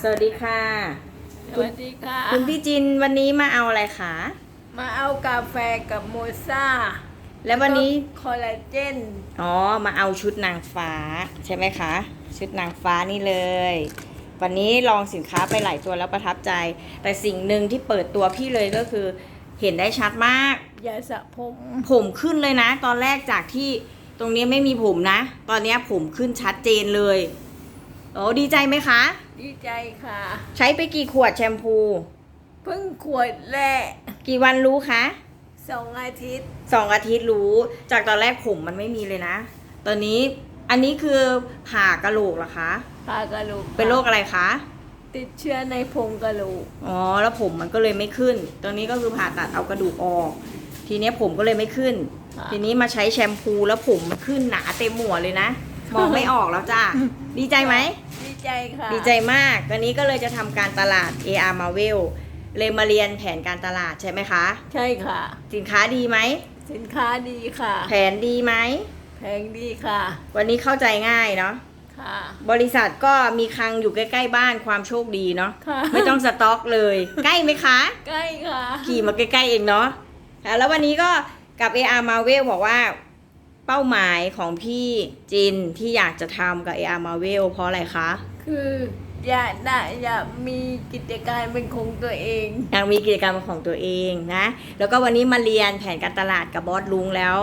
สวัสดีค่ะ สวัสดีค่ะ คุณพี่จินวันนี้มาเอาอะไรคะมาเอากาแฟกับโมซ่าแล้ววันนี้คอลลาเจนอ๋อมาเอาชุดนางฟ้าใช่ไหมคะ ชุดนางฟ้านี่เลย วันนี้ลองสินค้าไปหลายตัวแล้วประทับใจ แต่สิ่งหนึ่งที่เปิดตัวพี่เลยก็คือเห็นได้ชัดมากยาสระผมผมขึ้นเลยนะ ตอนแรกจากที่ตรงนี้ไม่มีผมนะ ตอนนี้ผมขึ้นชัดเจนเลย โอ้ดีใจไหมคะ ดีใจค่ะ ใช้ไปกี่ขวดแชมพู เพิ่งขวดแรกกี่วันรู้คะสองอาทิตย์สองอาทิตย์รู้ จากตอนแรกผมมันไม่มีเลยนะ ตอนนี้อันนี้คือผ่ากระโหลกเหรอคะพากระดูกเป็นโรคอะไรคะ ติดเชื้อในโพรงกระดูกอ๋อ แล้วผมมันก็เลยไม่ขึ้น ตอนนี้ก็คือผ่าตัดเอากระดูกออก ทีเนี้ยผมก็เลยไม่ขึ้นค่ะทีนี้มาใช้แชมพูแล้วผมมันขึ้นหนาเต็มหัวเลยนะ มองไม่ออกแล้วจ้า ดีใจไหมดี ใจค่ะ ดีใจมากวันนี้ก็เลยจะทำการตลาด AR Marvel เลยมาเรียนแผนการตลาดใช่ไหมคะ ใช่ค่ะ สินค้าดีไหม สินค้าดีค่ะ แผนดีไหม แพงดีค่ะ วันนี้เข้าใจง่ายเนาะ ค่ะ บริษัทก็มีคลังอยู่ใกล้ ๆ บ้านความโชคดีเนาะ ค่ะ ไม่ต้องสต็อกเลย ใกล้ไหมคะ ใกล้ค่ะ ขี่มาใกล้ ๆ เองเนาะค่ะแล้ววันนี้ก็กับ AR Marvel บอกว่า เป้าหมายของพี่จินที่อยากจะทำกับ AR Marvel เพราะอะไรคะ คืออยากได้อยากมีกิจการเป็นของตัวเอง อยากมีกิจกรรมของตัวเองนะ แล้วก็วันนี้มาเรียนแผนการตลาดกับบอสลุงแล้ว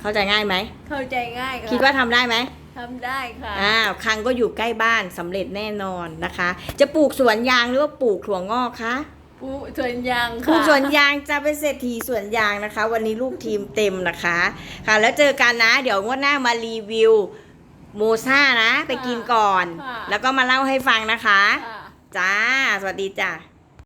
เข้าใจง่ายไหม เข้าใจง่ายค่ะคิดว่าทำได้ไหมทำได้ค่ะอ่าคลังก็อยู่ใกล้บ้านสำเร็จแน่นอนนะคะ จะปลูกสวนยางหรือว่าปลูกถั่วงอกคะ ผู้ส่วนยางปลูกค่ะสวนยางจะเป็นเศรษฐีสวนยางนะคะ วันนี้ลูกทีมเต็มนะคะ ค่ะ แล้วเจอกันนะ เดี๋ยวงวดหน้ามารีวิวโมซ่านะ ไปกินก่อน แล้วก็มาเล่าให้ฟังนะคะ ค่ะ จ้า สวัสดีจ้า